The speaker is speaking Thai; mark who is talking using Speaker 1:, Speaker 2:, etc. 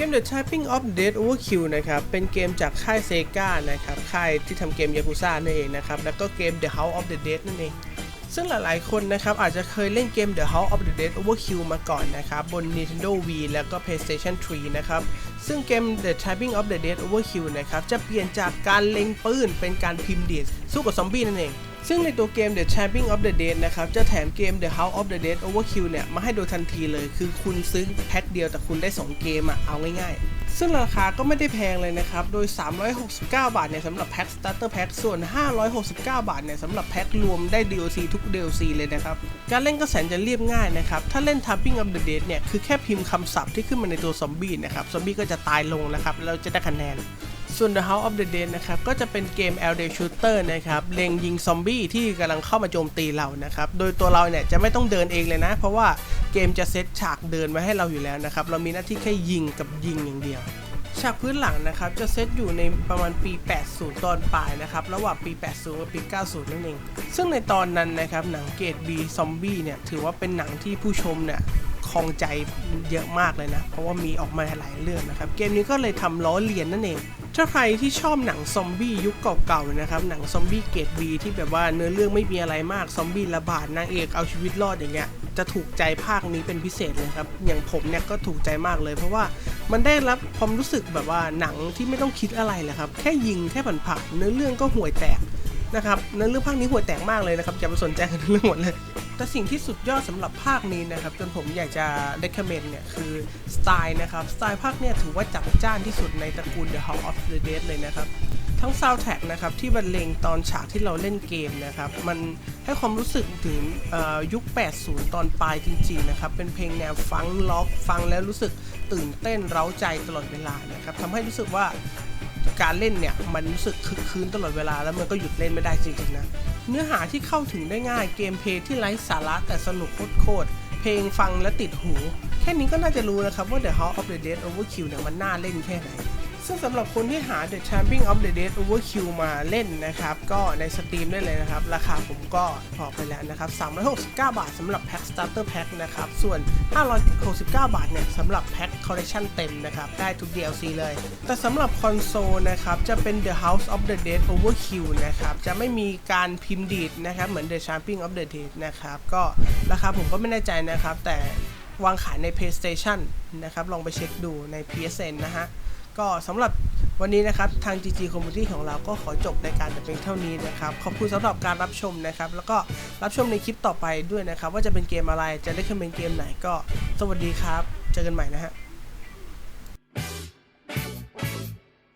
Speaker 1: เกม The Typing of Dead Overkill นะครับ เป็นเกมจากค่ายเซกานะครับ ค่ายที่ทำเกมยากุซ่านั่นเองนะครับ แล้วก็เกม The House of the Dead นั่นเอง ซึ่งหลายๆ คนนะครับ อาจจะเคยเล่นเกม The House of the Dead Overkill มาก่อนนะครับ บน Nintendo Wii แล้วก็ PlayStation 3 นะครับ ซึ่งเกม The Typing of the Dead Overkill นะครับ จะเปลี่ยนจากการเล็งปืนเป็นการพิมพ์ดีดสู้กับซอมบี้นั่นเอง ซึ่งในตัวเกม The Typing of the Dead นะครับ จะแถมเกม The House of the Dead Overkill เนี่ย มาให้โดยทันทีเลย คือคุณซื้อแพ็คเดียวแต่คุณได้ 2 เกมอะเอาง่ายๆ ซึ่งราคาก็ไม่ได้แพงเลยนะครับ โดย 369 บาทเนี่ยสำหรับแพ็ค Starter Pack ส่วน 569 บาทเนี่ยสำหรับแพ็ครวมได้ DLC ทุก DLC เลยนะครับ การเล่นก็แสนจะเรียบง่ายนะครับ ถ้าเล่น Typing of the Dead เนี่ย คือแค่พิมพ์คำศัพท์ที่ขึ้นมาในตัวซอมบี้นะครับ ซอมบี้ก็จะตายลงนะครับแล้วจะได้คะแนน ส่วน The House of the Dead นะครับก็จะเป็นเกม l d Shooter นะครับเล็งยิงซอมบี้ที่กำลังเข้ามาโจมตีเรานะครับโดยตัวเราเนี่ยจะไม่ต้องเดินเองเลยนะ เพราะว่าเกมจะเซตฉากเดินไว้ให้เราอยู่แล้วนะครับเรามีหน้าที่แค่ยิงกับยิงอย่างเดียวฉากพื้นหลังนะครับจะเซตอยู่ในประมาณปี 80 ตอนปลายนะครับระหว่างปี 80 กับปี 90 นั่นเอง ซึ่งในตอนนั้นนะครับหนังเกรด B ซอมบี้เนี่ยถือว่าเป็นหนังที่ผู้ชมเนี่ยคลองใจเยอะมากเลยนะ เพราะว่ามีออกมาหลายเรื่องนะครับ เกมนี้ก็เลยทำล้อเลียนนั่นเอง ถ้าใครที่ชอบหนังซอมบี้ยุคเก่าๆนะครับหนังซอมบี้เกรด B ที่แบบว่าเนื้อเรื่องไม่มีอะไรมากซอมบี้ระบาดนางเอกเอาชีวิตรอดอย่างเงี้ยจะถูกใจภาคนี้เป็นพิเศษเลยครับอย่างผมเนี่ยก็ถูกใจมากเลย เพราะว่ามันได้รับความรู้สึกแบบว่าหนังที่ไม่ต้องคิดอะไรเลยครับแค่ยิงแค่ผ่านๆเนื้อเรื่องก็ห่วยแตกนะครับเนื้อเรื่องภาคนี้ห่วยแตกมากเลยนะครับอย่าไปสนใจกันเรื่องหมดเลย แต่สิ่งที่สุดยอดสำหรับภาคนี้นะครับ จนผมอยากจะ recommend เนี่ย คือสไตล์นะครับ สไตล์ภาคเนี่ยถือว่าจัดจ้านที่สุดในตระกูล The House of the Dead เลยนะครับ ทั้งซาวแท็กนะครับ ที่บรรเลงตอนฉากที่เราเล่นเกมนะครับ มันให้ความรู้สึกถึงยุค 80 ตอนปลายจริง ๆ นะครับ เป็นเพลงแนวฟังล็อกฟังแล้วรู้สึกตื่นเต้นเร้าใจตลอดเวลานะครับทำให้รู้สึกว่าการเล่นเนี่ยมันรู้สึกคึกคืนตลอดเวลาแล้วมันก็หยุดเล่นไม่ได้จริงๆนะ เนื้อหาที่เข้าถึงได้ง่ายเกมเพลย์ที่ไร้สาระแต่สนุกโคตรๆเพลงฟังและติดหู แค่นี้ก็น่าจะรู้นะครับว่า The House of the Dead Overkill เนี่ยมันน่าเล่นแค่ไหน ซึ่งสำหรับคนที่หา The Champion of the Dead Overkill มาเล่นนะครับ ก็ในสตรีมได้เลยนะครับ ราคาผมก็บอกไปแล้วนะครับ 369 บาทสำหรับแพ็ค Starter Pack นะครับ ส่วน 569 บาทเนี่ยสำหรับแพ็ค Collection เต็มนะครับ ได้ทุก DLC เลย แต่สำหรับคอนโซลนะครับ จะเป็น The House of the Dead Overkill นะครับ จะไม่มีการพิมพ์ดีดนะครับ เหมือน The Champion of the Dead นะครับ ก็ราคาผมก็ไม่แน่ใจนะครับ แต่วางขายใน PlayStation นะครับ ลองไปเช็คดูใน PSN นะฮะ ก็สำหรับวันนี้นะครับ ทาง GG Community ของเราก็ขอจบรายการแต่เพียงเท่านี้นะครับ ขอบคุณสำหรับการรับชมนะครับ แล้วก็รับชมในคลิปต่อไปด้วยนะครับ ว่าจะเป็นเกมอะไรจะได้คอมเมนต์เกมไหนก็ สวัสดีครับ เจอกันใหม่นะฮะ